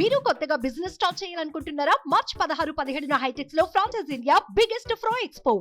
మీరు కొత్తగా business start చేయాలనుకుంటున్నారా? మార్చ్ పదహారు పదిహేడున హైటెక్స్లో ఫ్రాన్సెస్ ఇండియా బిగ్గెస్ట్ ఫ్రో ఎక్స్పో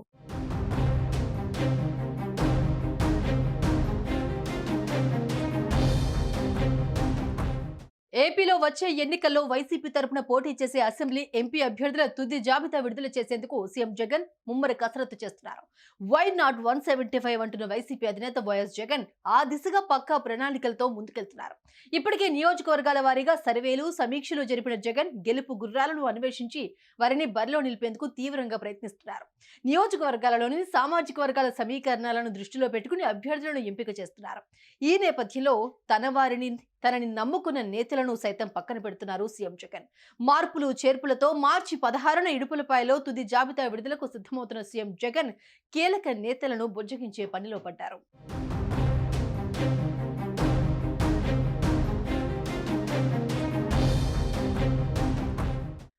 ఏపీలో వచ్చే ఎన్నికల్లో వైసీపీ తరపున పోటీ చేసే అసెంబ్లీ ఎంపీ అభ్యర్థుల తుది జాబితా విడుదల చేసేందుకు సీఎం జగన్ ముమ్మర కసరత్తు చేస్తున్నారు. Why not one seventy five అంటున్న వైసీపీ అధినేత వైఎస్ జగన్ ఆ దిశగా పక్కా ప్రణాళికలతో ముందుకెళ్తున్నారు. ఇప్పటికే నియోజకవర్గాల వారీగా సర్వేలు సమీక్షలు జరిపిన జగన్ గెలుపు గుర్రాలను అన్వేషించి వారిని బరిలో నిలిపేందుకు తీవ్రంగా ప్రయత్నిస్తున్నారు. నియోజకవర్గాలలోని సామాజిక వర్గాల సమీకరణాలను దృష్టిలో పెట్టుకుని అభ్యర్థులను ఎంపిక చేస్తున్నారు. ఈ నేపథ్యంలో తన వారిని తనని నమ్ముకున్న నేతలను సైతం పక్కన పెడుతున్నారు సీఎం జగన్. మార్పులు చేర్పులతో మార్చి పదహారున ఇడుపులపాయలో తుది జాబితా విడుదలకు సిద్ధమవుతున్న సీఎం జగన్ కీలక నేతలను బుజ్జగించే పనిలో పడ్డారు.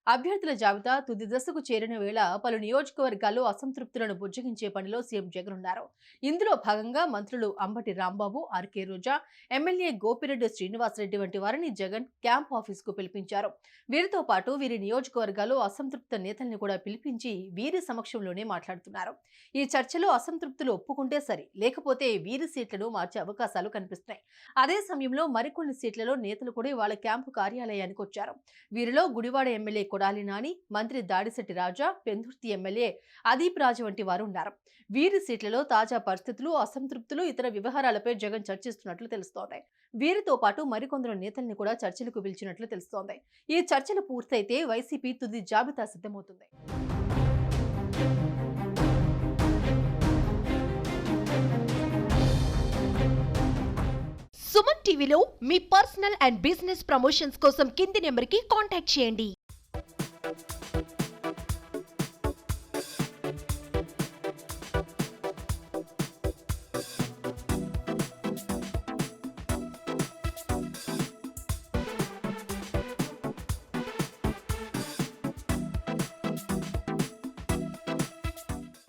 అభ్యర్థుల జాబితా తుది దశకు చేరిన వేళ పలు నియోజకవర్గాల్లో అసంతృప్తులను బుజ్జగించే పనిలో సీఎం జగన్ ఉన్నారు. ఇందులో భాగంగా మంత్రులు అంబటి రాంబాబు ఆర్కే రోజా ఎమ్మెల్యే గోపిరెడ్డి శ్రీనివాసరెడ్డి వంటి వారిని జగన్ క్యాంప్ ఆఫీస్కు పిలిపించారు. వీరితో పాటు వీరి నియోజకవర్గాల్లో అసంతృప్త నేతల్ని కూడా పిలిపించి వీరి సమక్షంలోనే మాట్లాడుతున్నారు. ఈ చర్చలో అసంతృప్తులు ఒప్పుకుంటే సరి లేకపోతే వీరి సీట్లను మార్చే అవకాశాలు కనిపిస్తున్నాయి. అదే సమయంలో మరికొన్ని సీట్లలో నేతలు కూడా వాళ్ళ క్యాంపు కార్యాలయానికి వచ్చారు. వీరిలో గుడివాడ ఎమ్మెల్యే కొడాలి నాని మంత్రి దాడిశెట్టి రాజా పెందుర్తి ఎమ్మెల్యే అదీప్ రాజు వంటి వారు ఉన్నారు. వీరి సీట్లలో తాజా పరిస్థితులు అసంతృప్తులు ఇతర వ్యవహారాలపై జగన్ చర్చిస్తున్నట్లు తెలుస్తోంది. వీరితో పాటు మరికొందరు నేతల్ని కూడా చర్చలకు పిలిచినట్లు తెలుస్తోంది. ఈ చర్చలు పూర్తయితే వైసీపీ తుది జాబితా సిద్ధమవుతుంది. సుమన్ టీవీలో మీ పర్సనల్ అండ్ బిజినెస్ ప్రమోషన్స్ కోసం కింది నెంబర్కి కాంటాక్ట్ చేయండి.